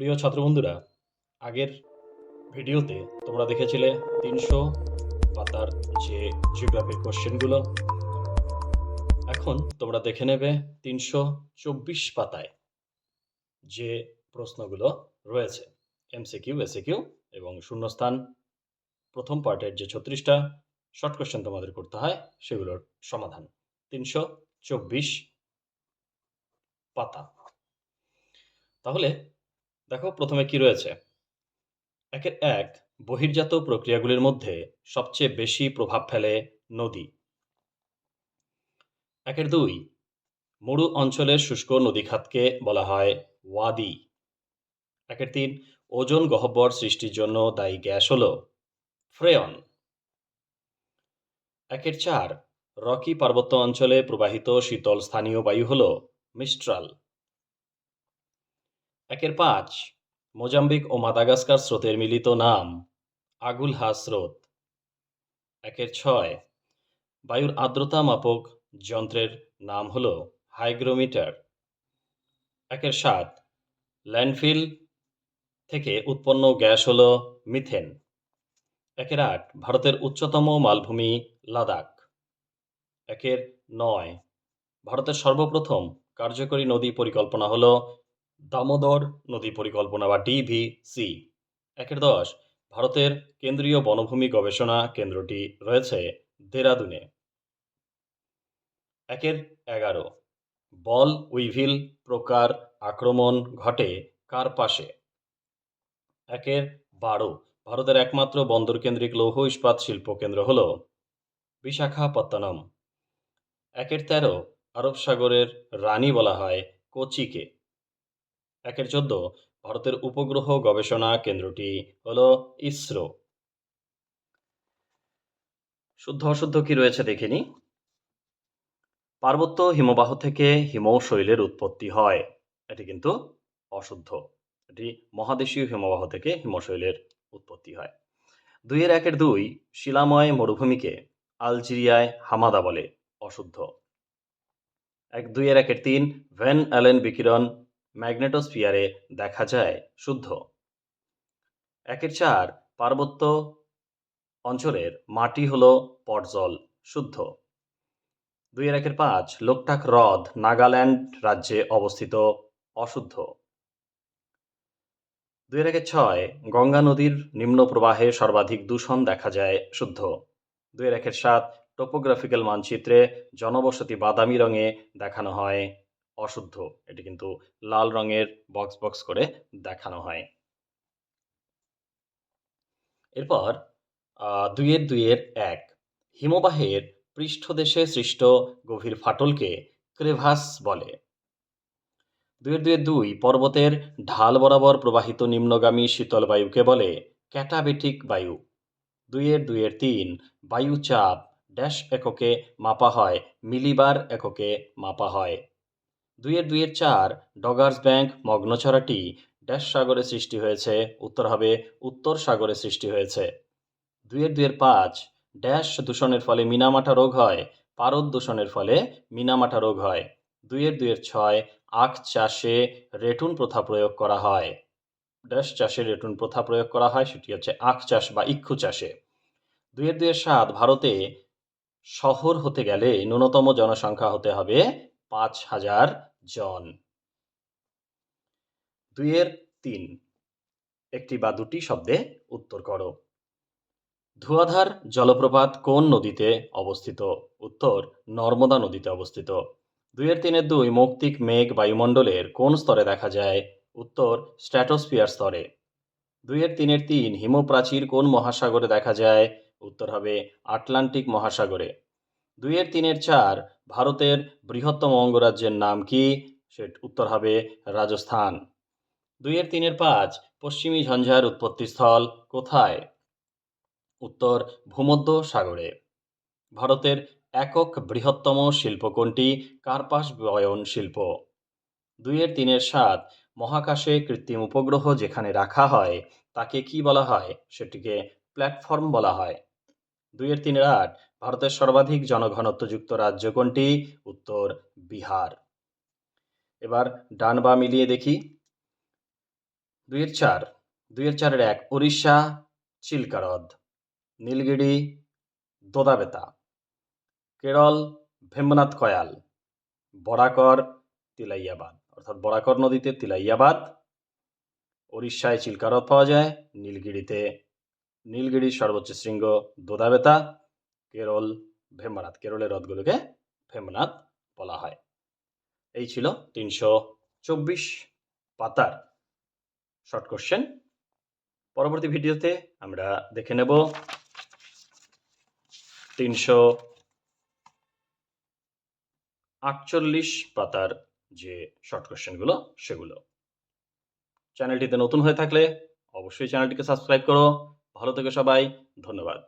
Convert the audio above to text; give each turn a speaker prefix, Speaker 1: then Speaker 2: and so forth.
Speaker 1: প্রিয় ছাত্রবন্ধুরা, আগের ভিডিওতে তোমরা দেখেছিলে তিনশো পাতার যে জিওগ্রাফির কোশ্চেনগুলো। এখন তোমরা দেখে নেবে তিনশো চব্বিশ পাতায় যে প্রশ্নগুলো রয়েছে। এমসিকিউ এসিকিউ এবং শূন্যস্থান, প্রথম পার্টের যে ছত্রিশটা শর্ট কোশ্চেন তোমাদের করতে হয়, সেগুলোর সমাধান। তিনশো চব্বিশ পাতা। তাহলে দেখো প্রথমে কি রয়েছে। একের এক, বহির্জাত প্রক্রিয়াগুলির মধ্যে সবচেয়ে বেশি প্রভাব ফেলে নদী। একের দুই, মরু অঞ্চলের শুষ্ক নদীখাতকে বলা হয় ওয়াদি। একের তিন, ওজন গহ্বর সৃষ্টির জন্য দায়ী গ্যাস হল ফ্রেয়ন। একের চার, রকি পার্বত্য অঞ্চলে প্রবাহিত শীতল স্থানীয় বায়ু হল মিস্ট্রাল একের পাঁচ, মোজাম্বিক ও মাদাগাস্কার স্রোতের মিলিত নাম আগুলহা স্রোত। একের ছয়, বায়ুর আর্দ্রতা মাপক যন্ত্রের নাম হল হাইগ্রোমিটার। একের সাত, ল্যান্ডফিল থেকে উৎপন্ন গ্যাস হল মিথেন। একের আট, ভারতের উচ্চতম মালভূমি লাদাখ। একের নয়, ভারতের সর্বপ্রথম কার্যকরী নদী পরিকল্পনা হল দামোদর নদী পরিকল্পনা বা ডিভিসি। একের দশ, ভারতের কেন্দ্রীয় বনভূমি গবেষণা কেন্দ্রটি রয়েছে দেরাদুনে। একের এগারো, বল উইভিল প্রকার আক্রমণ ঘটে কার পাশে? একের বারো, ভারতের একমাত্র বন্দরকেন্দ্রিক লৌহ ইস্পাত শিল্প কেন্দ্র হল বিশাখাপত্তনম। একের তেরো, আরব সাগরের রানী বলা হয় কোচিকে। একের চোদ্দ, ভারতের উপগ্রহ গবেষণা কেন্দ্রটি হল ইসরো। শুদ্ধ অশুদ্ধ কি রয়েছে দেখিনি? পার্বত্য হিমবাহ থেকে হিমশৈলের উৎপত্তি হয়। এটি কিন্তু অশুদ্ধ। এটি মহাদেশীয় হিমবাহ থেকে হিমশৈলের উৎপত্তি হয়। দুইয়ের একের দুই, শিলাময় মরুভূমিকে আলজেরিয়ায় হামাদা বলে, অশুদ্ধ। এক দুইয়ের একের তিন, ভ্যান অ্যালেন বিকিরণ ম্যাগনেটোস্ফিয়ারে দেখা যায় শুদ্ধ। একের চার পার্বত্য অঞ্চলের মাটি হল পটজল, শুদ্ধ। দুইয়ের একের পাঁচ লোকটাক হ্রদ, নাগাল্যান্ড রাজ্যে অবস্থিত, অশুদ্ধ। দুইয়ের একের ছয় গঙ্গা নদীর নিম্ন প্রবাহে সর্বাধিক দূষণ দেখা যায়, শুদ্ধ। দুইয়ের একের সাত টোপোগ্রাফিক্যাল মানচিত্রে জনবসতি বাদামি রঙে দেখানো হয় অশুদ্ধ। এটি কিন্তু লাল রঙের বক্স বক্স করে দেখানো হয়। এরপর দুইয়ের দুইয়ের এক। হিমবাহের পৃষ্ঠদেশে সৃষ্ট গভীর ফাটলকে ক্রেভাস বলে। দুইয়ের দুইয়ের দুই পর্বতের ঢাল বরাবর প্রবাহিত নিম্নগামী শীতল বায়ুকে বলে ক্যাটাবেটিক বায়ু। দুইয়ের দুইয়ের তিন বায়ু চাপ ড্যাশ এককে মাপা হয়, মিলিবার এককে মাপা হয়। দুইয়ের দুইয়ের চার ডগার্স ব্যাংক মগ্নছড়াটি ড্যাশ সাগরে সৃষ্টি হয়েছে, উত্তর হবে উত্তর সাগরে সৃষ্টি হয়েছে। দুইয়ের দুইয়ের পাঁচ ড্যাশ দূষণের ফলে মিনামাটা রোগ হয়, পারদ দূষণের ফলে মিনামাটা রোগ হয়। দুইয়ের দুইয়ের ছয় আখ চাষে রেটুন প্রথা প্রয়োগ করা হয়। ড্যাশ চাষে রেটুন প্রথা প্রয়োগ করা হয়, সেটি হচ্ছে আখ চাষ বা ইক্ষু চাষে। দুইয়ের দুইয়ের সাত ভারতে শহর হতে গেলে ন্যূনতম জনসংখ্যা হতে হবে পাঁচ হাজার জন। দুইয়ের তিন। একটি বা দুটি শব্দে উত্তর করো। ধুয়াধার জলপ্রপাত কোন নদীতে অবস্থিত? উত্তর, নর্মদা নদীতে অবস্থিত। দুইয়ের তিনের দুই মৌক্তিক মেঘ বায়ুমণ্ডলের কোন স্তরে দেখা যায়? উত্তর, স্ট্র্যাটোস্ফিয়ার স্তরে। দুইয়ের তিনের তিন হিমপ্রাচীর কোন মহাসাগরে দেখা যায়? উত্তর হবে আটলান্টিক মহাসাগরে। দুইয়ের তিনের চার ভারতের বৃহত্তম অঙ্গরাজ্যের নাম কি? সে উত্তর হবে রাজস্থান। দুইয়ের তিনের পাঁচ, পশ্চিমী ঝঞ্ঝার উৎপত্তিস্থল কোথায়? উত্তর, ভূমধ্য সাগরে। ভারতের একক বৃহত্তম শিল্প কোনটি? কার্পাস বয়ন শিল্প। দুইয়ের তিনের সাত, মহাকাশে কৃত্রিম উপগ্রহ যেখানে রাখা হয়, তাকে কি বলা হয়? সেটিকে প্ল্যাটফর্ম বলা হয়। দুইয়ের তিনের আট। ভারতের সর্বাধিক জনঘনত্বযুক্ত রাজ্য কোনটি? উত্তর বিহার। এবার ডান বা মিলিয়ে দেখি। দুইয়ের চার। দুইয়ের চারের এক, উড়িষ্যা চিল্কা হ্রদ নীলগিরি, দোদাবেতা, কেরল, ভেম্বনাথ কয়াল, বরাকর, তিলাইয়াবাদ। অর্থাৎ বরাকর নদীতে তিলাইয়াবাদ, উড়িষ্যায় চিল্কা হ্রদ পাওয়া যায়, নীলগিরিতে নীলগিরির সর্বোচ্চ শৃঙ্গ দোদাবেতা, কেরল ভেম্বনাথ, কেরলের হ্রদগুলোকে ভেম্বনাথ বলা হয়। এই ছিল তিনশো চব্বিশ পাতার শর্ট কোশ্চেন পরবর্তী ভিডিওতে আমরা দেখে নেব তিনশো আটচল্লিশ পাতার যে শর্ট কোশ্চেনগুলো সেগুলো। চ্যানেলটিতে নতুন হয়ে থাকলে অবশ্যই চ্যানেলটিকে সাবস্ক্রাইব করো ভালো থেকে সবাই ধন্যবাদ।